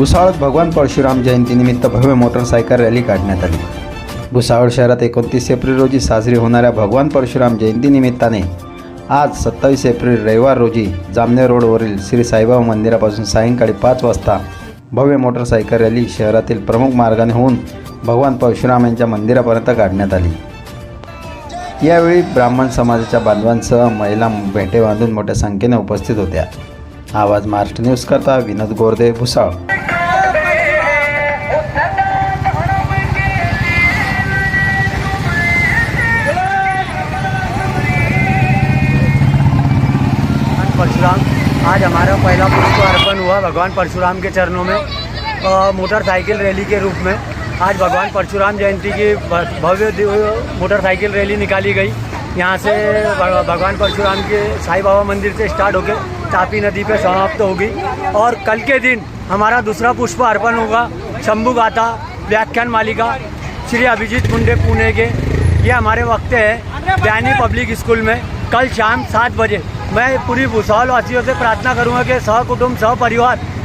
भुसावळात भगवान परशुराम जयंतीनिमित्त भव्य मोटरसायकल रॅली काढण्यात आली. भुसावळ शहरात एकोणतीस एप्रिल रोजी साजरी होणाऱ्या भगवान परशुराम जयंतीनिमित्ताने आज सत्तावीस एप्रिल रविवार रोजी जामनेर रोडवरील श्री साईबाबा मंदिरापासून सायंकाळी पाच वाजता भव्य मोटरसायकल रॅली शहरातील प्रमुख मार्गाने होऊन भगवान परशुराम यांच्या मंदिरापर्यंत काढण्यात आली. यावेळी ब्राह्मण समाजाच्या बांधवांसह महिला भेटे बांधून मोठ्या संख्येने उपस्थित होत्या. आवाज महाराष्ट्र न्यूज करता विनोद गोरदे भुसाळ परशुराम। आज हमारा पहला पुष्प अर्पण हुआ भगवान परशुराम के चरणों में मोटरसाइकिल रैली के रूप में। आज भगवान परशुराम जयंती की भव्य मोटरसाइकिल रैली निकाली गई। यहाँ से भगवान परशुराम के साईं बाबा मंदिर से स्टार्ट होकर तापी नदी पर समाप्त होगी। और कल के दिन हमारा दूसरा पुष्प अर्पण होगा, शंभु गाथा, व्याख्यान मालिका, श्री अभिजीत मुंडे पुणे के। ये हमारे वक्त है बयानी पब्लिक स्कूल में, कल शाम सात बजे। मैं पूरी भूसौल वासियों से प्रार्थना करूंगा कि सह कुटुंब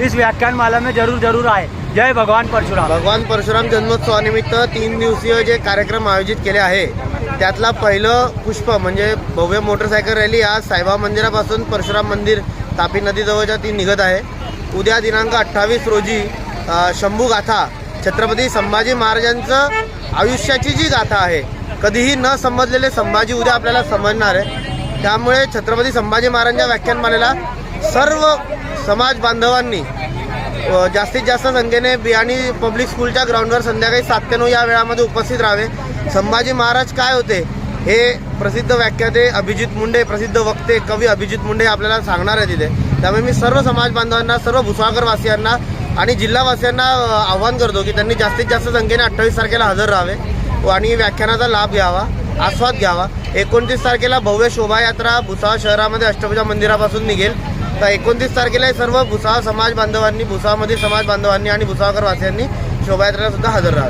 इस व्याख्यान माला में जरूर जरूर आए। जय भगवान परशुराम। भगवान परशुराम जन्मोत्सवानिमित्त तीन दिवसीय जे कार्यक्रम आयोजित केले आहे त्यातला पहिलं पुष्प म्हणजे भव्य मोटरसायकल रॅली आज साईबा मंदिरापासून परशुराम मंदिर तापी नदीजवळच्या ती निघत आहे. उद्या दिनांक अठ्ठावीस रोजी शंभू गाथा छत्रपती संभाजी महाराजांचं आयुष्याची जी गाथा आहे कधीही न समजलेले संभाजी उद्या आपल्याला समजणार आहे. त्यामुळे छत्रपती संभाजी महाराजांच्या व्याख्यानमालेला सर्व समाज बांधवांनी जास्तीत जास्त संख्येने बियाणी पब्लिक स्कूलच्या ग्राउंडवर संध्याकाळी सात ते नऊ या वेळामध्ये उपस्थित राहावे. संभाजी महाराज काय होते? हे प्रसिद्ध व्याख्याते अभिजित मुंडे प्रसिद्ध वक्ते कवी अभिजित मुंडे आपल्याला सांगणार आहे तिथे त्यामुळे मी सर्व समाज बांधवांना सर्व भुसागरवासियांना आणि जिल्हावासियांना आव्हान करतो की त्यांनी जास्तीत जास्त संख्येने अठ्ठावीस तारखेला हजर राहावे व आणि व्याख्यानाचा लाभ घ्यावा. आस्वाद घ्यावा. एकोणतीस तारखेला भव्य शोभायात्रा भुसावळ शहरामध्ये अष्टभुजा मंदिरापासून निघेल. तर एकोणतीस तारखेला सर्व भुसावळ समाज बांधवांनी भुसावळमधील समाज बांधवांनी आणि भुसावकर वासियांनी शोभायात्रेला सुद्धा हजर राहा